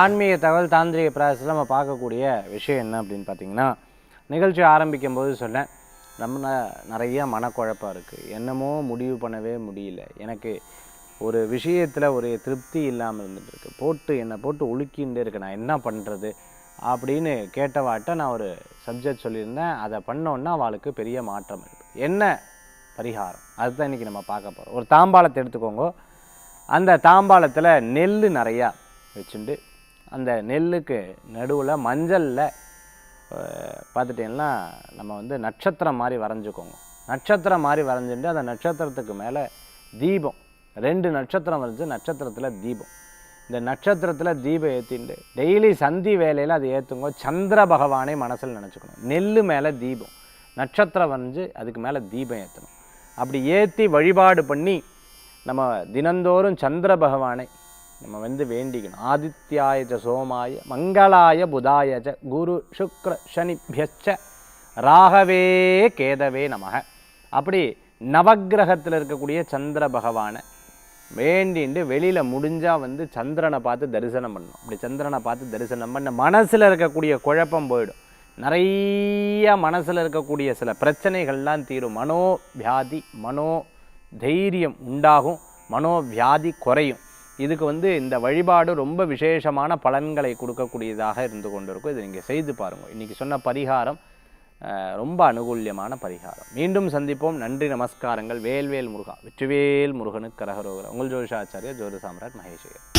ஆன்மீக தகவல் தாந்திரிக பிராசஸில் நம்ம பார்க்கக்கூடிய விஷயம் என்ன அப்படின்னு பார்த்தீங்கன்னா நிகழ்ச்சி ஆரம்பிக்கும் போது சொன்னேன் நம்ம நிறைய மனக்குழப்பம் இருக்குது என்னமோ முடிவு பண்ணவே முடியல. எனக்கு ஒரு விஷயத்தில் ஒரு திருப்தி இல்லாமல் இருந்துட்டு போட்டு என்னை போட்டு உலுக்கிண்டே இருக்கு. நான் என்ன பண்ணுறது அப்படின்னு கேட்டவாட்ட நான் ஒரு சப்ஜெக்ட் சொல்லியிருந்தேன். அதை பண்ணோன்னா அவளுக்கு பெரிய மாற்றம் இருக்குது என்ன பரிகாரம்? அதுதான் இன்றைக்கி நம்ம பார்க்க போகிறோம் ஒரு தாம்பாளத்தை எடுத்துக்கோங்க. அந்த தாம்பாளத்தில் நெல் நிறையா வச்சுட்டு அந்த நெல்லுக்கு நடுவில் மஞ்சளில் பார்த்துட்டிங்கன்னா நம்ம வந்து நட்சத்திரம் மாதிரி வரைஞ்சிக்கோங்க. நட்சத்திரம் மாதிரி வரைஞ்சிட்டு அந்த நட்சத்திரத்துக்கு மேலே தீபம். ரெண்டு நட்சத்திரம் வரைஞ்சி நட்சத்திரத்தில் தீபம். இந்த நட்சத்திரத்தில் தீபம் ஏற்றிண்டு டெய்லி சந்தி வேலையில் அது ஏற்றுங்க சந்திர பகவானை மனசில் நினச்சிக்கணும். நெல் மேலே தீபம். நட்சத்திரம் வரைஞ்சி அதுக்கு மேலே தீபம் ஏற்றணும் அப்படி ஏற்றி வழிபாடு பண்ணி நம்ம தினந்தோறும் சந்திர பகவானை நம்ம வந்து வேண்டிக்கணும். ஆதித்யாய சோமாய மங்களாய புதாய ச குரு சுக்ர சனிபியச்ச ராகவே கேதவே நமக. அப்படி நவக்கிரகத்தில் இருக்கக்கூடிய சந்திர பகவானை வேண்டிண்டு வெளியில் முடிஞ்சால் வந்து சந்திரனை பார்த்து தரிசனம் பண்ணணும். அப்படி சந்திரனை பார்த்து தரிசனம் பண்ண மனசில் இருக்கக்கூடிய குழப்பம் போயிடும். நிறைய மனசில் இருக்கக்கூடிய சில பிரச்சனைகள்லாம் தீரும். மனோவியாதி மனோ தைரியம் உண்டாகும். மனோவியாதி குறையும். இதுக்கு வந்து இந்த வழிபாடு ரொம்ப விசேஷமான பலன்களை கொடுக்கக்கூடியதாக இருந்து கொண்டிருக்கும். இதை நீங்கள் செய்து பாருங்கள் இன்றைக்கி சொன்ன பரிகாரம் ரொம்ப அனுகூல்யமான பரிகாரம். மீண்டும் சந்திப்போம். நன்றி நமஸ்காரங்கள். வேல்வேல் முருகா. வெற்றிவேல் முருகனுக்கு கரகரோகர் உங்கள் ஜோதிஷாச்சாரியா ஜோதி சாம்ராட் மகேஷ்